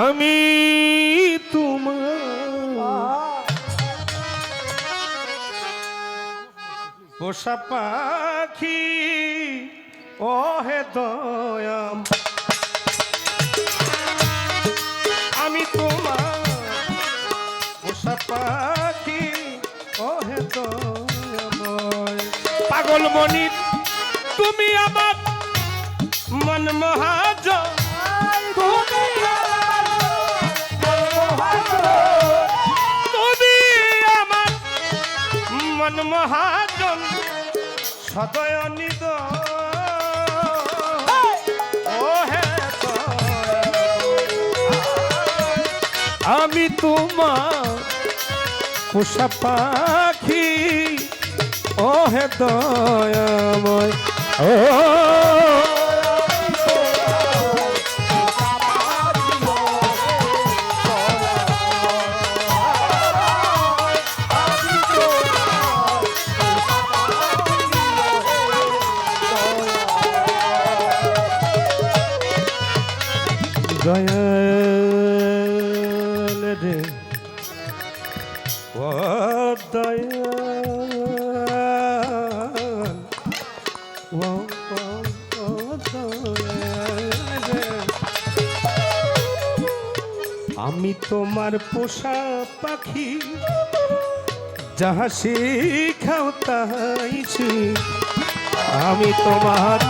আমি পোষা পাখি ও হে দয়াম। আমি তোমার পোষা পাখি ও হে পাগল মনির তুমি আমার মন মহাজ তুমি মন মহাজন সদয়নিত আমি তোমার পোষা পাখি ও হে দয়াময়। ও আমি তোমার পোষা পাখি যাহা শিখাও তাইছি আমি তোমার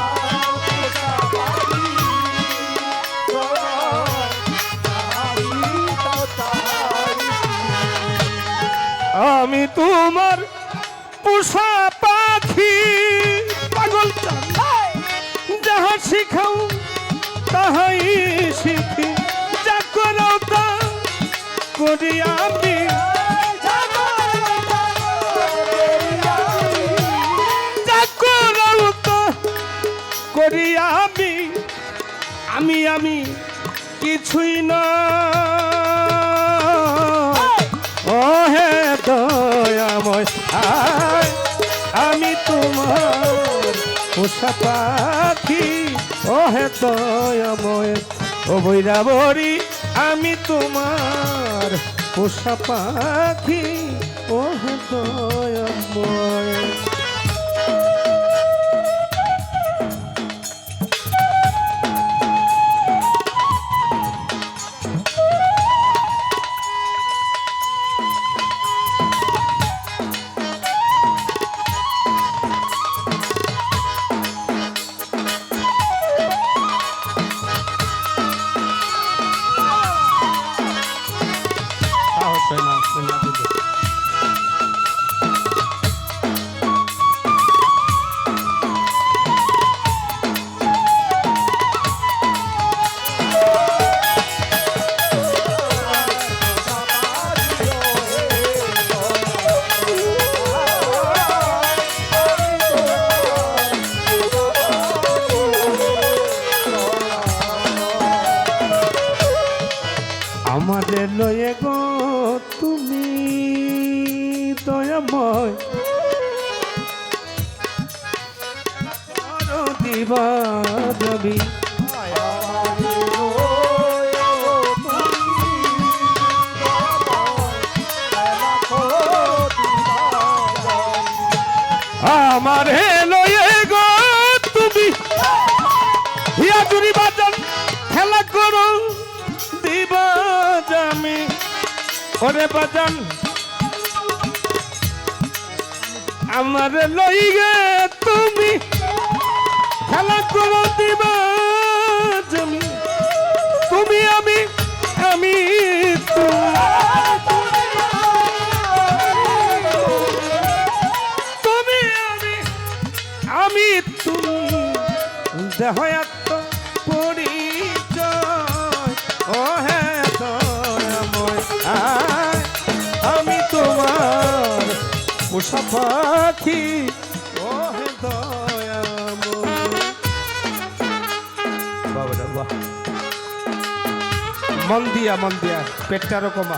আমি তোমার পোষা পাখি। পাগল যাহা শিখাও তাহাই শিখি। যা করো তা করি আমি। করি আমি। আমি আমি কিছুই না। ও হে দয়াময়। আয়, আমি তোমার পোষা পাখি। ও হে দয়াময় ও বৈরাবরী আমি তোমার পোষা পাখি। ও দয়াময়। দেবী আমার হে লয়ে গো তুমি। হিয়া বাজান খেলা করো, দিবা জামি। ওরে বাজান, আমার লইগে তুমি। খেলা দিবা তুমি আমি আমি তুমি আমি আমি তুমি দেহয়াত্ম পরিচয়। ও হ্যাঁ আমি তোমার পোষা পাখি। মন দিয়া মন দিয়া পেটটারও কমা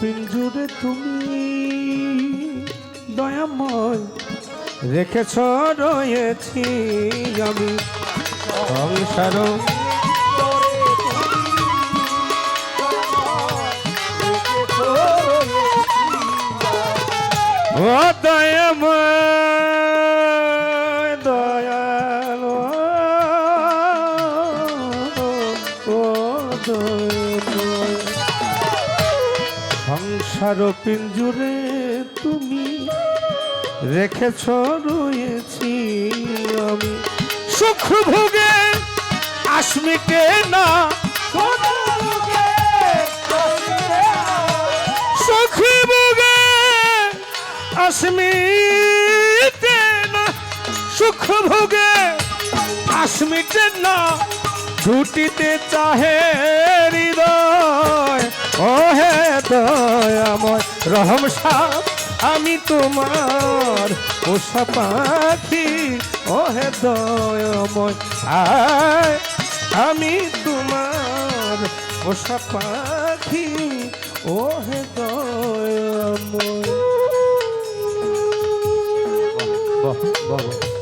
পিঞ্জুরে তুমি দয়াময় রেখেছ রয়েছি আমি। সংসার ও দয়াময়। সংসার পিঞ্জুরে তুমি রেখেছ, রয়েছি আমি। সুখ ভোগে আসমিকে না, সুখ ভোগে আসমিতে না, সুখ ভোগে আসমিতে না, ছুটিতে চাহে হৃদয়। ও হে দয়াময় রহম সাহ আমি তোমার পোষা পাখি। ও হে দয়াময় আয় আমি তোমার পোষা পাখি। ও হে দয়াময় বাহ বাহ।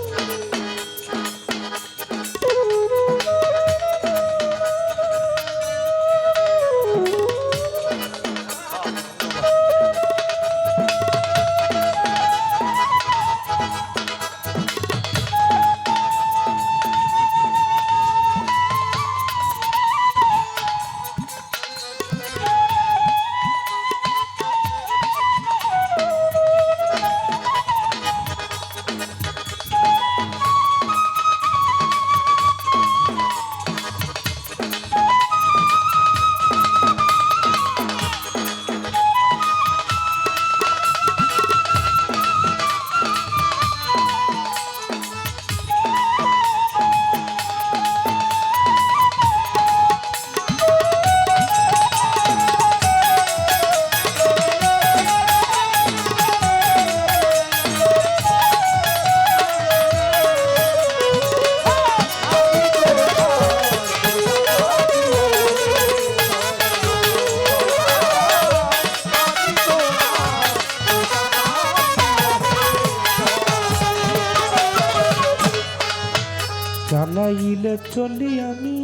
বাহ চালাইলে চলি আমি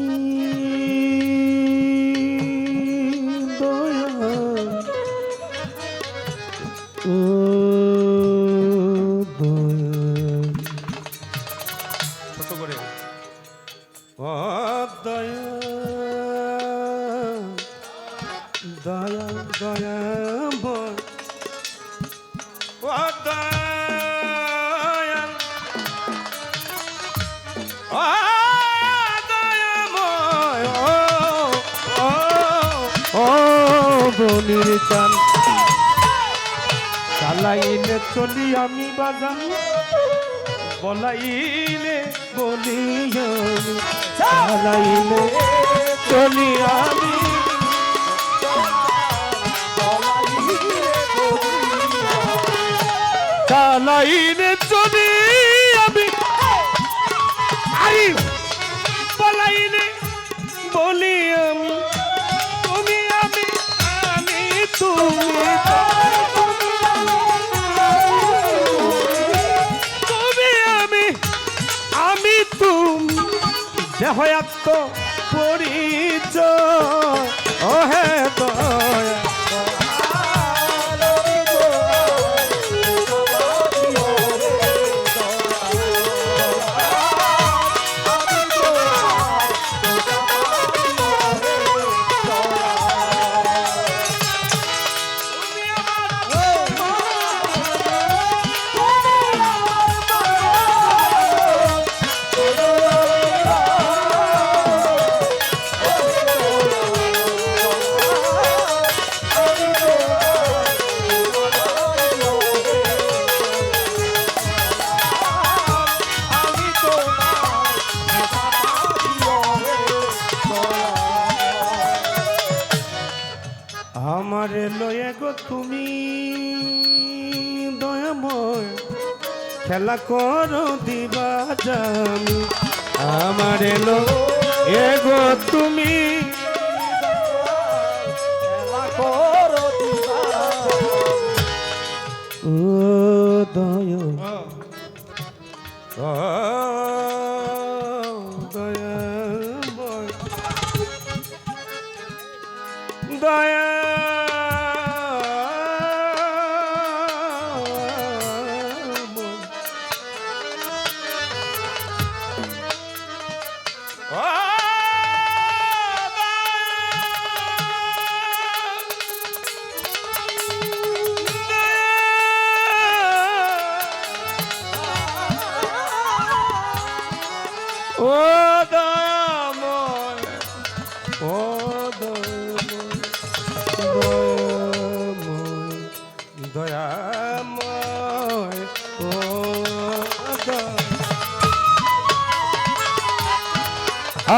দয়া ছোট করে দয়া দয়া দয়া দয়া চান চালাইলে চলি আমি বাজান বলাইলে বলি চালাইলে চলি আমি। চালাইলে দেহয়াত্ম আমার লয়ে গো তুমি, দয়াময় খেলা করো দিবা জানি। আমার লয়ে গো তুমি দয়া দয়া দয়া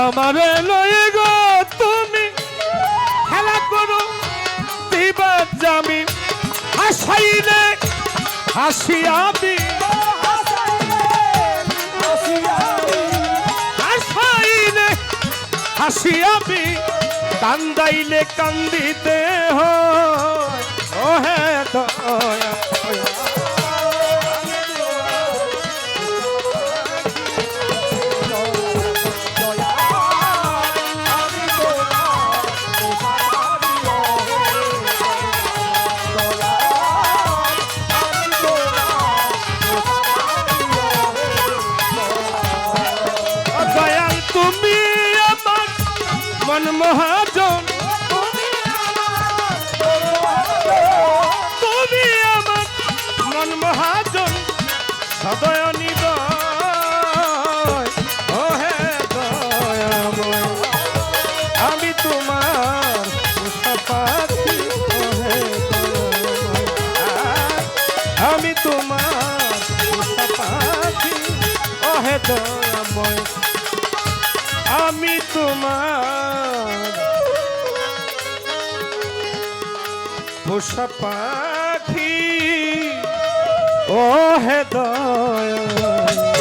আমারে লয়ে গো তুমি খেলা করো দিবার জামিন হাসাইলে হাসিয়াবি হাসাইলে হাসিয়াবি কান্দাইলে কান্দিতে হয়। ও হে মন মহাজন। তুমি আমার মন মহাজন, সদয় দয়াময়, আমি তোমার আমি তোমার পোষা পাখি ও দয়াময়। আমি তোমার পোষা পাখি। ও হে দয়া